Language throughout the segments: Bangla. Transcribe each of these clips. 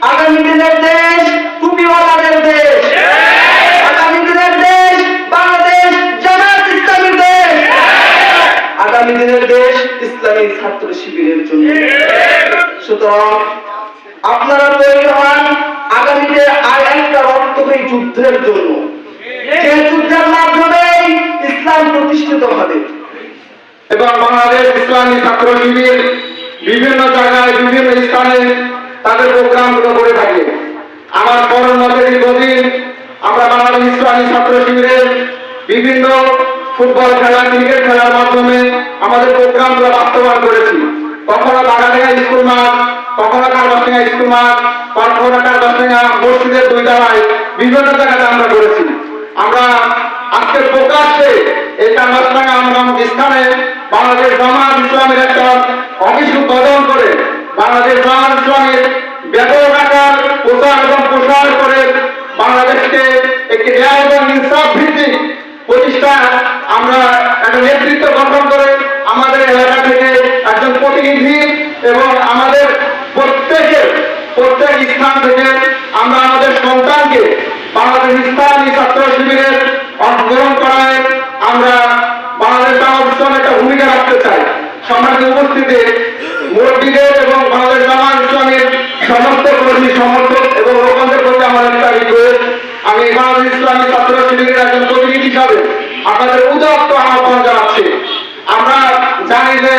আগামী দিনের দেশ দেশ। আগামী দিনের দেশ বাংলাদেশ জামাত দেশ। আগামী দিনের দেশ ইসলামী ছাত্র শিবিরের জন্য। সুতরাং আপনারা তৈরি হন আগামীতে আর একটা যুদ্ধের জন্য। যে যুদ্ধের মাধ্যমেই ইসলাম প্রতিষ্ঠিত হবে। এবং বাংলাদেশ ইসলামী ছাত্র শিবির বিভিন্ন জায়গায়, বিভিন্ন স্থানে তাদের প্রোগ্রামগুলো করে থাকে। আমার পরের মতে দীর্ঘদিন আমরা বাংলাদেশ ইসলামী ছাত্র শিবিরের বিভিন্ন ফুটবল খেলা, ক্রিকেট খেলার মাধ্যমে আমাদের প্রোগ্রামগুলো বাস্তবায়ন করেছি। কখনো বাগানিয়া স্কুল মাঠ, কখনো কারবাসিয়া স্কুল মাঠ, কখনো কারবাসিয়া মসজিদের দুই জায়গায় বিভিন্ন জায়গাতে আমরা করেছি। আমরা আজকে প্রকাশ্যে এই কারবাসিয়া আমরা স্থানে বাংলাদেশ জামাত ইসলামের একটা উদ্বোধন করে বাংলাদেশ ইসলামের ব্যাপক আকার প্রচার এবং প্রসার করে বাংলাদেশকে একটি ন্যায় এবং ইনসাফ ভিত্তিক প্রতিষ্ঠা আমরা একটা নেতৃত্ব গঠন করে আমাদের এলাকা থেকে একজন প্রতিনিধি এবং আমাদের প্রত্যেকের, প্রত্যেক স্থান থেকে আমরা আমাদের সন্তানকে বাংলাদেশ ইসলামী ছাত্র শিবিরের অংশগ্রহণ করায় আমরা বাংলাদেশ একটা ভূমিকা রাখতে চাই। সমাজে উপস্থিতি মসজিদের এবং আমার আমি বাংলাদেশ ইসলামী ছাত্র শিবিরের একজন প্রতিনিধি হিসাবে আপনাদের উদাত্ত আহ্বান জানাচ্ছি। আমরা জানি যে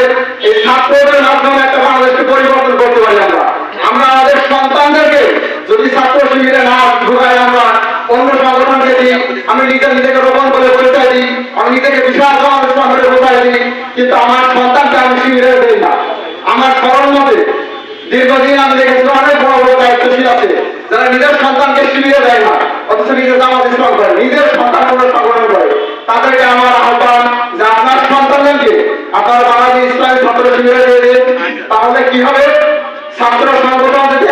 এই ছাত্রদের মাধ্যমে একটা বাংলাদেশকে পরিবর্তন করতে পারি আমরা। আমরা আমাদের সন্তানদেরকে যদি ছাত্র শিবিরে না ঢুকাই আমরা অন্য সংগঠনকে দিই, আমি নিজে নিজেকে রোপণ করে পরিচয় দিই, আমি নিজেকে বিশাল বলে বোঝাই দিই, কিন্তু আমার সন্তানকে আমি শিবিরে দিই না। আমার স্মরণ মতে দীর্ঘদিন আমি দেখেছি অনেক বড় আছে যারা নিজের সন্তানকে শিবিরে দেয় না, অথচ নিজের জামাত ইসলাম করে, নিজের সন্তান সংগঠন করে, তাদেরকে আমার আহ্বান যে আপনার সন্তানদেরকে আপনার বাংলাদেশ ইসলামী ছাত্র শিবিরে দিয়ে দিন। তাহলে কি হবে? ছাত্র সংগঠন যদি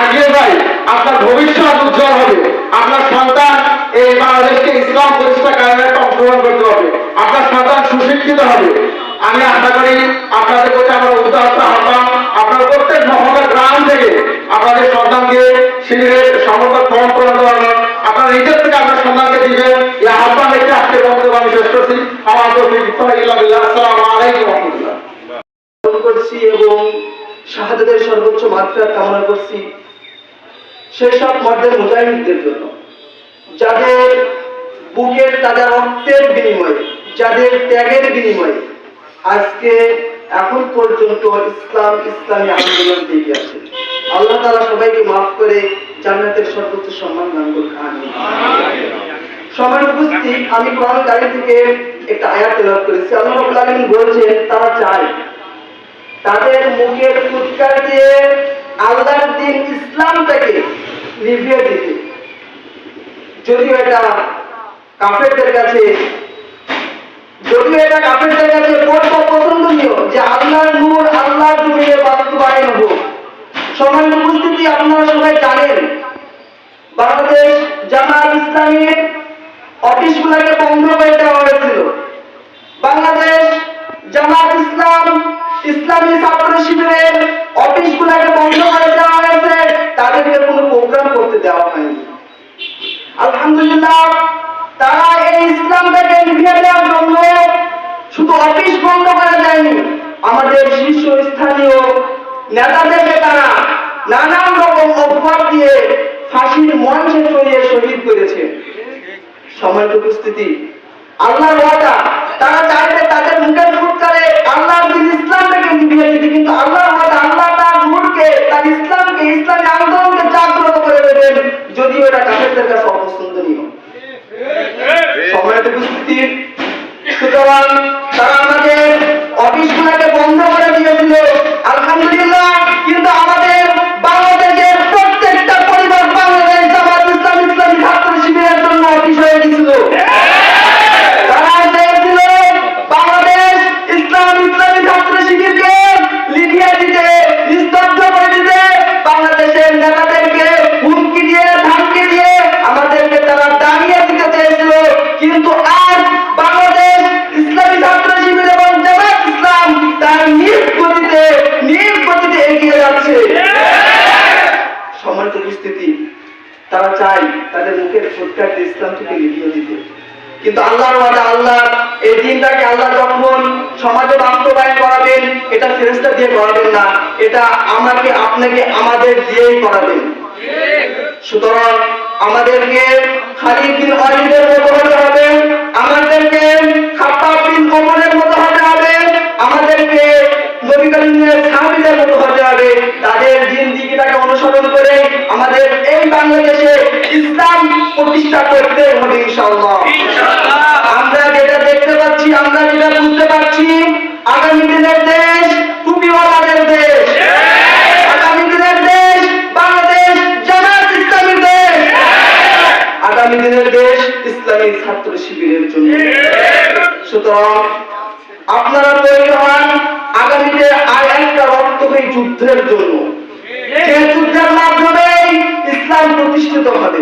আগিয়ে যায়, আপনার ভবিষ্যৎ উজ্জ্বল হবে। আপনার সন্তান এই বাংলাদেশকে ইসলাম প্রতিষ্ঠা কারণে অংশগ্রহণ করতে হবে আপনার সন্তান সুশিক্ষিত হবে। আমি আশা করি আপনাদের প্রতি আমার উদাহরণ আহ্বান। আপনার প্রত্যেক মহলের গ্রাম থেকে আপনাদের সন্তানকে শিবিরের সমর্থন ফর্ম করে দেওয়ানো আপনার নিজের থেকে আপনার সন্তানকে দিবেন। এই আহ্বান রেখে আজকে বক্তব্য আমি শেষ করছি। আমার করছি এবং শাহাদাতের সর্বোচ্চ মাত্রা কামনা করছি সেসব মর্দের মুজাহিদদের জন্য। যাদের বুকের তাদের রক্তের বিনিময়ে, যাদের ত্যাগের বিনিময়ে আজকে এখন পর্যন্ত ইসলাম, ইসলামী আন্দোলন থেকে আছে আল্লাহ তাআলা সবাইকে মাফ করে জান্নাতের সর্বোচ্চ সম্মান দান করুন সবার উপস্থিত, আমি কোরআন থেকে একটা আয়াত করেছি। আল্লাহ তারা চায় তাদের মুখের ফুৎকার দিয়ে আল্লাহর দিন ইসলামটাকে নিভিয়ে দিতে। যদিও এটা কাফেরদের কাছে, যদিও এটা যে আল্লাহর নূর আল্লাহর জমিনে বাস্তবায়ন হোক সমান উপস্থিতি আপনারা সবাই জানেন। বাংলাদেশ জামাত ইসলামীর অফিসগুলোকে বন্ধ করে দেওয়া হয়েছিল। বাংলাদেশ জামাত ইসলাম ইসলামী ছাত্র শিবিরের অফিসগুলোকে বন্ধ করে দেওয়া হয়েছে। তাদেরকে কোনো প্রোগ্রাম করতে দেওয়া হয়নি। আলহামদুলিল্লাহ, তারা এই ইসলামটাকে নিভিয়ে দেওয়ার জন্য শুধু অফিস বন্ধ করে দেয়নি আমাদের শীর্ষস্থানীয় নেতাদেরকে তারা নানান রকম অভ্যাস দিয়ে ফাঁসির মঞ্চে চড়িয়ে শহীদ করেছে। সময় উপস্থিতি। আল্লাহর ওয়াদা, তারা চাইবে তাদের মুখের ফুটকারে আল্লাহ ইসলাম দিতে কিন্তু আল্লাহ মুখের ইসলাম থেকে দিতে। কিন্তু আল্লাহর ওয়াদা, আল্লাহ এই দিনটাকে আল্লাহ যখন সমাজে বাস্তবায়ন করাবেন, এটা ফেরেস্তা দিয়ে করাবেন না, এটা আমাকে, আপনাকে, আমাদের দিয়েই করাবেন। সুতরাং আমাদেরকে খালিদ বিন মতো নবী করিমের মতো হতে হবে। তাদের জিন্দিগিটাকে অনুসরণ করে আমাদের এই বাংলাদেশে ইসলাম প্রতিষ্ঠা করতে হবে ইনশাআল্লাহ। আমরা যেটা দেখতে পাচ্ছি আমরা যেটা বুঝতে পারছি আগামী দিনের দেশ টুপিওয়ালাদের দেশ। আগামী দিনের দেশ বাংলাদেশ জামাত ইসলামী দেশ। আগামী দিনের দেশ ইসলামী ছাত্র শিবিরের জন্য। সুতরাং আপনারা তৈরি হন আগামীতে আর একটা রক্তক্ষয়ী যুদ্ধের জন্য। যে যুদ্ধের মাধ্যমে ইসলাম প্রতিষ্ঠিত হবে।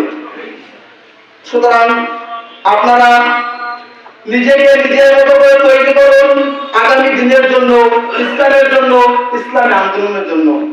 সুতরাং আপনারা নিজেকে নিজের মতো করে তৈরি করুন আগামী দিনের জন্য ইসলামের জন্য ইসলামী আন্দোলনের জন্য।